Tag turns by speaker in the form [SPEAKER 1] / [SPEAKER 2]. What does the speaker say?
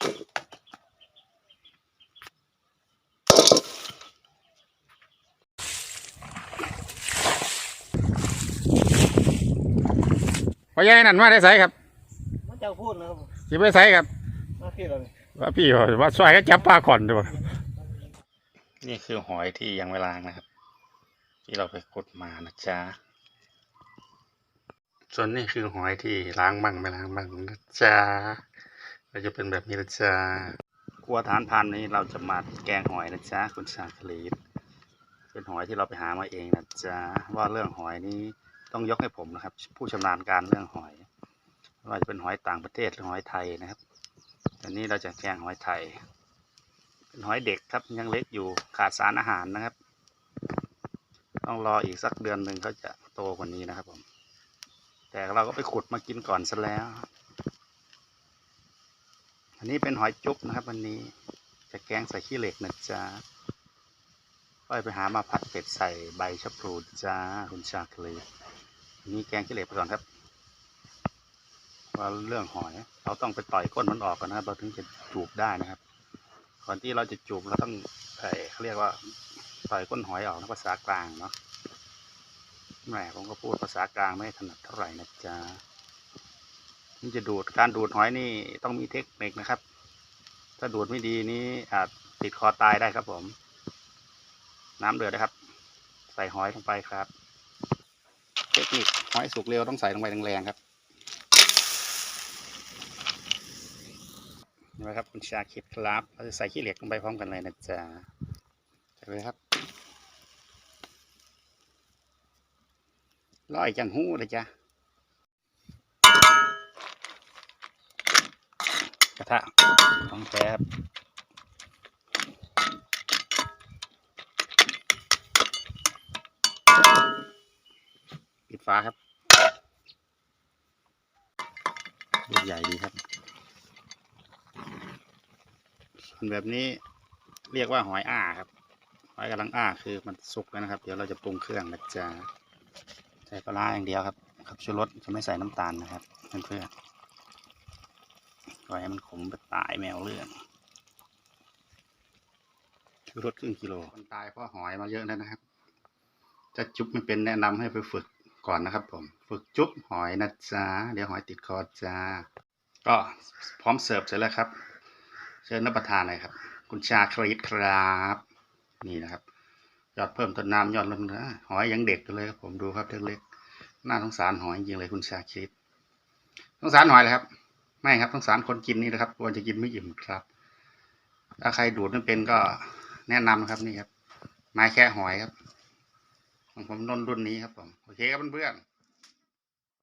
[SPEAKER 1] พ่อใหญ่นั่นมาได้ใส่ครับ
[SPEAKER 2] มันจะพูดนะครับผม
[SPEAKER 1] สิไปใส่ครับ
[SPEAKER 2] มาพี่เราเนี่
[SPEAKER 1] ว่าพี่ว่าวายก็จับปลาก่อนดีกว่านี่คือหอยที่ยังไม่ล้างนะครับ ที่เราไปขุดมานะจ๊ะส่วนนี่คือหอยที่ล้างบ้างไม่ล้างบ้างนะจ๊ะ ก็จะเป็นแบบนี้นะจ๊ะครัวฐานพันนี้เราจะมาแกงหอยนะจ๊ะคุณชาคลีดเป็นหอยที่เราไปหามาเองนะจ๊ะว่าเรื่องหอยนี้ต้องยกให้ผมนะครับ ผู้ชำนาญการเรื่องหอยไม่ว่าจะเป็นหอยต่างประเทศหรือหอยไทยนะครับอันนี้เราจะแกงหอยไทย เป็นหอยเด็กครับยังเล็กอยู่ขาดสารอาหารนะครับ ต้องรออีกสักเดือนหนึ่งเขาจะโตกว่านี้นะครับผม แต่เราก็ไปขุดมากินก่อนซะแล้ว อันนี้เป็นหอยจุ๊บนะครับ วันนี้จะแกงใส่ขี้เหล็กนะจ๊ะก็ไปหามาผัดเผ็ดใส่ใบชะพลูจ้าคุณชาคลีอันนี้แกงขี้เหล็กไปก่อนครับว่าเรื่องหอย เราต้องไปต่อยก้นมันออกก่อนนะครับ เราถึงจะจูบได้นะครับ ก่อนที่เราจะจูบเราต้องเอ่เขาเรียกว่าต่อยก้นหอยออกนะภาษากลางเนาะแหมผมก็พูดภาษากลางไม่ถนัดเท่าไหร่นะจ๊ะ นี่จะดูดการดูดหอยนี่ต้องมีเทคนิคนะครับ ถ้าดูดไม่ดีนี่อาจติดคอตายได้ครับผม น้ำเดือดนะครับ ใส่หอยลงไปครับ เทคนิคหอยสุกเร็วต้องใส่ลงไปแรงๆครับนี่นะครับคุณชาคิดครับเราจะใส่ขี้เหล็กลงไปพร้อมกันเลยนะจ๊ะใส่เลยครับร้อยจังหู้เลยจ้ะกระ ทะของแท้ครับปิดฟ้าครับลูกใหญ่ดีครับส่วนแบบนี้เรียกว่าหอยอ้าครับ หอยกำลังอ้าคือมันสุกแล้วนะครับ เดี๋ยวเราจะปรุงเครื่องนะจ๊ะใส่ปลาร้าอย่างเดียวครับ ครับชูรสจะไม่ใส่น้ำตาลนะครับเพื่อนๆ ล่อยให้มันขมไปตายแมวเรื่องชูรสครึ่งกิโลคนตายเพราะหอยมาเยอะแล้วนะครับ จะจุ๊บไม่เป็นแนะนำให้ไปฝึกก่อนนะครับ ผม ฝึกจุ๊บหอยนะจ๊ะเดี๋ยวหอยติดคอจ้าก็พร้อมเสิร์ฟเสร็จแล้วครับ เชิญรับประทานเลยครับ คุณชาคริสครับ นี่นะครับ ยอดเพิ่มต้นน้ำยอดลดเนื้อหอยยังเด็กอยู่เลยครับผมดูครับเล็กๆน่าสงสารหอยจริงเลยคุณชาคริสสงสารหอยเลยครับ ไม่ครับต้องสารคนกินนี่นะครับควรจะกินไม่อิ่มครับถ้าใครดูดไม่เป็นก็แนะนำครับนี่ครับ ไม้แค่หอยครับของผมนนรุ่นนี้ครับผมโอเคครับเพื่อนๆ